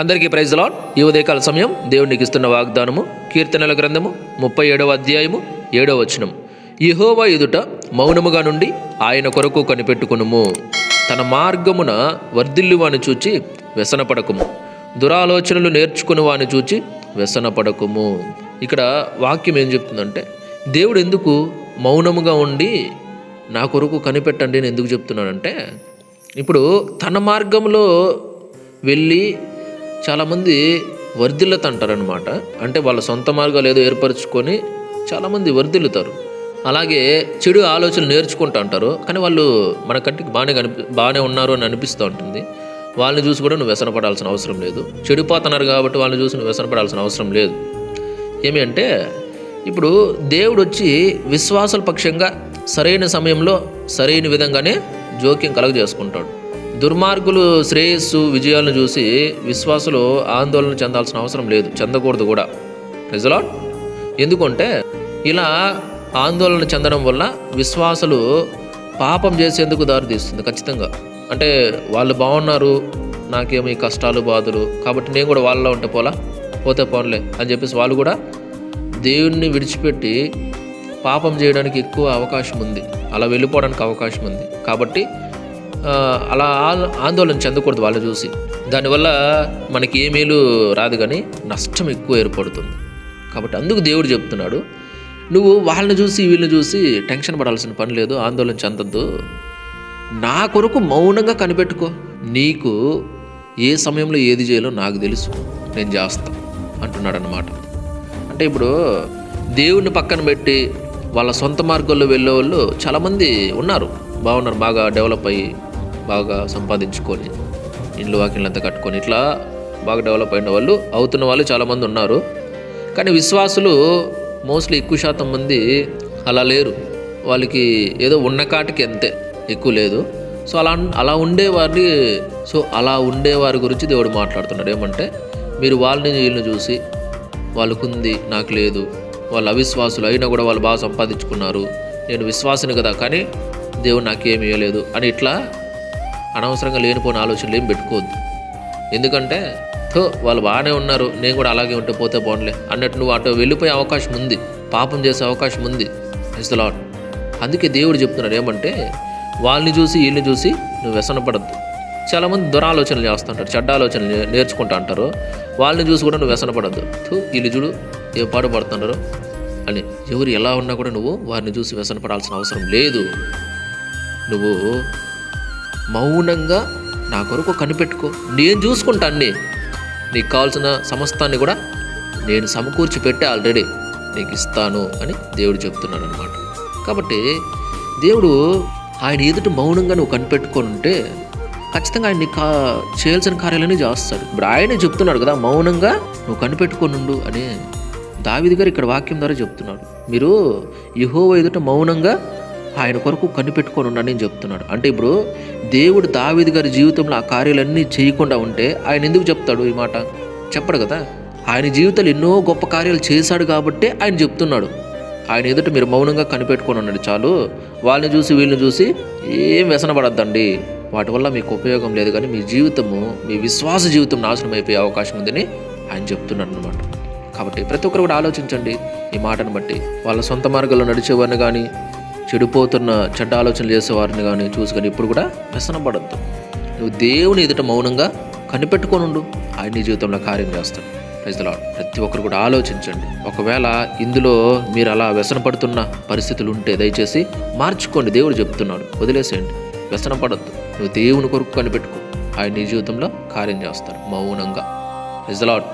అందరికీ praise lord ఈ ఉదయకాల సమయం దేవునికి ఇస్తున్న వాగ్దానము కీర్తనల గ్రంథము ముప్పై ఏడవ అధ్యాయము ఏడవ వచనం. యహోవా ఎదుట మౌనముగా నుండి ఆయన కొరకు కనిపెట్టుకునుము. తన మార్గమున వర్ధిల్లు వాని చూచి వ్యసనపడకుము. దురాలోచనలు నేర్చుకుని వాని చూచి వ్యసనపడకుము. ఇక్కడ వాక్యం ఏం చెప్తుందంటే దేవుడు ఎందుకు మౌనముగా ఉండి నా కొరకు కనిపెట్టండి అని ఎందుకు చెప్తున్నాడంటే ఇప్పుడు తన మార్గంలో వెళ్ళి చాలామంది వర్ధిల్లుతంటారనమాట అంటే వాళ్ళ సొంత మార్గాలు ఏదో ఏర్పరచుకొని చాలామంది వర్ధిల్లుతారు. అలాగే చెడు ఆలోచనలు నేర్చుకుంటూ అంటారు కానీ వాళ్ళు మన కంటికి బాగానే కనిపి బాగానే ఉన్నారు అని అనిపిస్తూ ఉంటుంది వాళ్ళని చూసి కూడా నువ్వు వ్యసనపడాల్సిన అవసరం లేదు. చెడిపోతున్నారు కాబట్టి వాళ్ళని చూసి నువ్వు వ్యసనపడాల్సిన అవసరం లేదు. ఏమి అంటే ఇప్పుడు దేవుడు వచ్చి విశ్వాసల పక్షంగా సరైన సమయంలో సరైన విధంగానే జోక్యం కలగజేసుకుంటాడు. దుర్మార్గులు శ్రేయస్సు విజయాలను చూసి విశ్వాసులు ఆందోళన చెందాల్సిన అవసరం లేదు. చెందకూడదు కూడా. ప్రజలా ఎందుకంటే ఇలా ఆందోళన చెందడం వల్ల విశ్వాసులు పాపం చేసేందుకు దారితీస్తుంది ఖచ్చితంగా. అంటే వాళ్ళు బాగున్నారు నాకేమీ కష్టాలు బాధలు కాబట్టి నేను కూడా వాళ్ళలో ఉంటే పోలా? పోతే పోన్లే అని చెప్పేసి వాళ్ళు కూడా దేవుణ్ణి విడిచిపెట్టి పాపం చేయడానికి ఎక్కువ అవకాశం ఉంది. అలా వెళ్ళిపోవడానికి అవకాశం ఉంది. కాబట్టి అలా ఆందోళన చెందకూడదు వాళ్ళు చూసి. దానివల్ల మనకి ఏ మేలు రాదు కానీ నష్టం ఎక్కువ ఏర్పడుతుంది. కాబట్టి అందుకు దేవుడు చెప్తున్నాడు నువ్వు వాళ్ళని చూసి వీళ్ళని చూసి టెన్షన్ పడాల్సిన పని లేదు ఆందోళన చెందొద్దు. నా కొరకు మౌనంగా కనిపెట్టుకో. నీకు ఏ సమయంలో ఏది చేయాలో నాకు తెలుసు. నేను చేస్తా. అంటున్నాడు అనమాట అంటే ఇప్పుడు దేవుడిని పక్కన పెట్టి వాళ్ళ సొంత మార్గంలో వెళ్ళే వాళ్ళు చాలామంది ఉన్నారు. బాగున్నారు బాగా డెవలప్ అయ్యి. బాగా సంపాదించుకొని ఇండ్లు వాకిళ్ళంతా కట్టుకొని ఇట్లా బాగా డెవలప్ అయిన వాళ్ళు అవుతున్న వాళ్ళు చాలామంది ఉన్నారు. కానీ విశ్వాసులు మోస్ట్లీ ఎక్కువ శాతం మంది అలా లేరు. వాళ్ళకి ఏదో ఉన్న కాటికి అంతే ఎక్కువ లేదు. సో అలా అలా ఉండేవారిని సో అలా ఉండేవారి గురించి దేవుడు మాట్లాడుతున్నాడు. ఏమంటే మీరు వాళ్ళని వీళ్ళని చూసి వాళ్ళకుంది నాకు లేదు వాళ్ళు అవిశ్వాసులు అయినా కూడా వాళ్ళు బాగా సంపాదించుకున్నారు నేను విశ్వాసని కదా కానీ దేవుడు నాకేమి ఇవ్వలేదు అని ఇట్లా అనవసరంగా లేనిపోయిన ఆలోచనలు ఏం పెట్టుకోవద్దు. ఎందుకంటే థో వాళ్ళు బాగానే ఉన్నారు నేను కూడా అలాగే ఉంటే పోతే పోన్లే అన్నట్టు నువ్వు అటు వెళ్ళిపోయే అవకాశం ఉంది పాపం చేసే అవకాశం ఉంది లాట్ అందుకే దేవుడు చెప్తున్నాడు ఏమంటే వాళ్ళని చూసి వీళ్ళని చూసి నువ్వు వ్యసనపడద్దు. చాలామంది దురాలోచనలు చేస్తుంటారు చెడ్డ ఆలోచనలు నేర్చుకుంటా అంటారు వాళ్ళని చూసి కూడా నువ్వు వ్యసనపడద్దు. థూ వీళ్ళు చూడు ఏ పాటు పడుతున్నారు అని. ఎవరు ఎలా ఉన్నా కూడా నువ్వు వారిని చూసి వ్యసనపడాల్సిన అవసరం లేదు. నువ్వు మౌనంగా నా కొరకు కనిపెట్టుకో. నేను చూసుకుంటా అన్నీ నీకు కావాల్సిన సమస్తాన్ని కూడా నేను సమకూర్చి పెట్టే ఆల్రెడీ నీకు ఇస్తాను అని దేవుడు చెప్తున్నాడు అనమాట కాబట్టి దేవుడు ఆయన ఎదుట మౌనంగా నువ్వు కనిపెట్టుకొని ఉంటే ఖచ్చితంగా ఆయన కా- చేయాల్సిన కార్యాలన్నీ చేస్తాడు. ఇప్పుడు ఆయనే చెప్తున్నాడు కదా మౌనంగా నువ్వు కనిపెట్టుకొని ఉండు అని దావిది గారు ఇక్కడ వాక్యం ద్వారా చెప్తున్నాడు మీరు యహోవ ఎదుట మౌనంగా ఆయన కొరకు కనిపెట్టుకొని ఉండండి అని చెప్తున్నాడు. అంటే ఇప్పుడు దేవుడు దావిది గారి జీవితంలో ఆ కార్యాలన్నీ చేయకుండా ఉంటే ఆయన ఎందుకు చెప్తాడు ఈ మాట? చెప్పడు కదా. ఆయన జీవితంలో ఎన్నో గొప్ప కార్యాలు చేశాడు కాబట్టే ఆయన చెప్తున్నాడు. ఆయన ఎదుట మీరు మౌనంగా కనిపెట్టుకొని ఉండండి చాలు. వాళ్ళని చూసి వీళ్ళని చూసి ఏం వ్యసనపడద్దండి వాటి వల్ల మీకు ఉపయోగం లేదు కానీ మీ జీవితము మీ విశ్వాస జీవితం నాశనం అయిపోయే అవకాశం ఉందని ఆయన చెప్తున్నాడు అనమాట కాబట్టి ప్రతి ఒక్కరు కూడా ఆలోచించండి. ఈ మాటను బట్టి వాళ్ళ సొంత మార్గంలో నడిచేవారిని కానీ చెడిపోతున్న చెడ్డ ఆలోచనలు చేసేవారిని కానీ చూసుకొని ఇప్పుడు కూడా వ్యసనపడద్దు. నువ్వు దేవుని ఎదుట మౌనంగా కనిపెట్టుకోనుండు ఆయన నీ జీవితంలో కార్యం చేస్తాడు. ప్రజల ప్రతి ఒక్కరు కూడా ఆలోచించండి. ఒకవేళ ఇందులో మీరు అలా వ్యసనపడుతున్న పరిస్థితులు ఉంటే దయచేసి మార్చుకోండి. దేవుడు చెప్తున్నాడు. వదిలేసేయండి. వ్యసనపడద్దు. నువ్వు దేవుని కొరకు కనిపెట్టుకో. ఆయన నీ జీవితంలో కార్యం చేస్తాడు. మౌనంగా. ప్రజలాడ్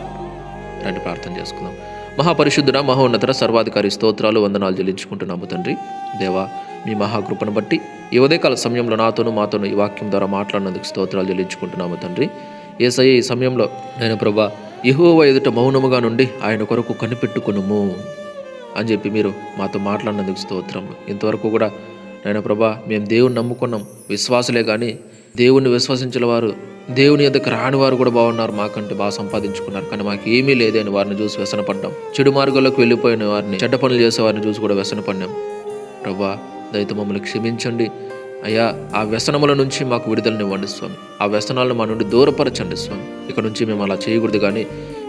రండి ప్రార్థన చేసుకుందాం. మహాపరిశుద్ధుడ మహోన్నతర సర్వాధికారి స్తోత్రాలు వందనాలు చెల్లించుకుంటున్నాము తండ్రి. దేవా మీ మహాకృపను బట్టి ఈ ఉదయకాల సమయంలో నాతోనూ మాతోనూ ఈ వాక్యం ద్వారా మాట్లాడినందుకు స్తోత్రాలు చెల్లించుకుంటున్నాము తండ్రి. ఏసయ్య ఈ సమయంలో నేను ప్రభా యెహోవా ఎదుట మౌనముగా నుండి ఆయన కొరకు కనిపెట్టుకునుము అని చెప్పి మీరు మాతో మాట్లాడినందుకు స్తోత్రం ఇంతవరకు కూడా నేను ప్రభా మేము దేవుని నమ్ముకున్నాం. విశ్వాసులే కానీ దేవుణ్ణి విశ్వసించిన వారు దేవుని ఎద్దకు రాని వారు కూడా బాగున్నారు మాకంటే బాగా సంపాదించుకున్నారు. కానీ మాకు ఏమీ లేదని వారిని చూసి వ్యసనపడ్డాం. చెడు మార్గంలోకి వెళ్ళిపోయిన వారిని చెడ్డ పనులు చేసే వారిని చూసి కూడా వ్యసనపడ్డాం. ప్రభా దయతో మమ్మల్ని క్షమించండి. అయ్యా ఆ వ్యసనముల నుంచి మాకు విడుదలనివ్వండి స్వామి. ఆ వ్యసనాలను మా నుండి దూరపరచండి స్వామి. ఇక్కడ నుంచి మేము అలా చేయకూడదు కానీ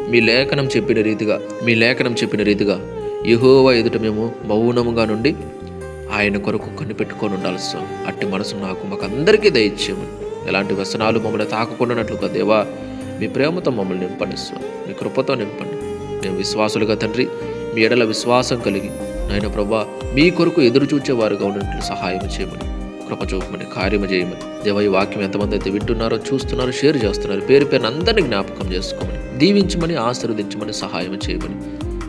మీ లేఖనం చెప్పిన రీతిగా మీ లేఖనం చెప్పిన రీతిగా యహోవా ఎదుట మేము మౌనముగా నుండి ఆయన కొరకు కనిపెట్టుకొని ఉండాలి స్వామి. అట్టి మనసు నాకు మాకు అందరికీ దయచేయమని. ఎలాంటి వ్యసనాలు మమ్మల్ని తాకకుండానట్లుగా దేవా మీ ప్రేమతో మమ్మల్ని నింపండి స్వామి. మీ కృపతో నింపండి. మేము విశ్వాసులుగా తండ్రి మీ ఎడల విశ్వాసం కలిగి నాయన ప్రభా మీ కొరకు ఎదురు చూచేవారుగా ఉన్నట్లు సహాయం చేయమని కృప చూపమని కార్యము చేయమని దేవ ఈ వాక్యం ఎంతమంది అయితే వింటున్నారో చూస్తున్నారో షేర్ చేస్తున్నారు పేరు పేరున అందరినీ జ్ఞాపకం చేసుకోమని దీవించమని ఆశీర్వదించమని సహాయం చేయమని